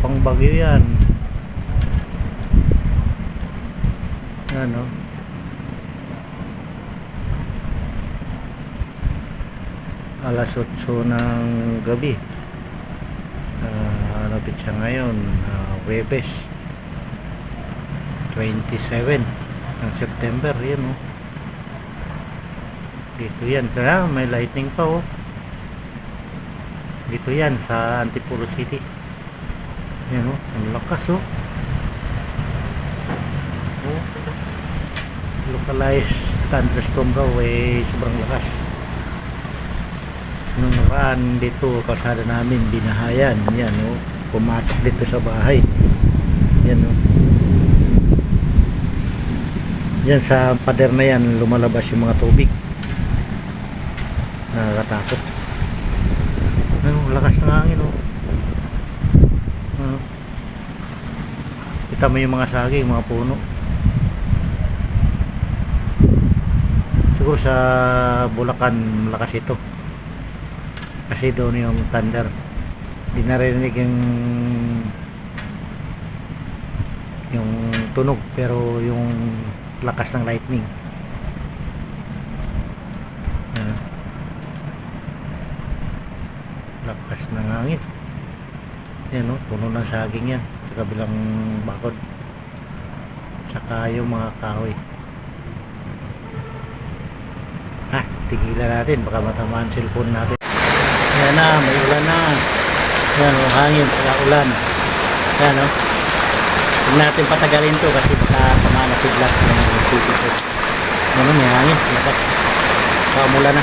bagyo yan. Yan o. Alas 8 ng gabi. Uh, lapit siya ngayon. Uh, Webes. 27 ng September. Yan o. Dito yan. Kaya may lightning pa o. Dito yan sa Antipolo City. Yan o. Ang lakas o. Oh. Localized thunderstorm daw eh sobrang lakas. Nung nakaraan dito kalsada namin binahayan. Yan o. Pumasok dito sa bahay. Yan o. Yan sa pader na yan lumalabas yung mga tubig. Nakakatakot. Ano, lakas ng hangin oh. Kita mo yung mga saging, mga puno. Siguro sa Bulacan malakas ito. Kasi doon yung thunder. Di narinig yung yung tunog pero yung lakas ng lightning. Ano? lakas ng hangin yan o, puno ng saging yan sa kabilang bakod. Tsaka yung mga kahoy. Ha, tigilan natin. Baka matamaan cellphone natin. Yan na, may ulan na. Yan o, hangin saka ulan. Yan o huwag natin patagalin to kasi baka tamaan na sigla ng city ano, may hangin. Lakas baka mula na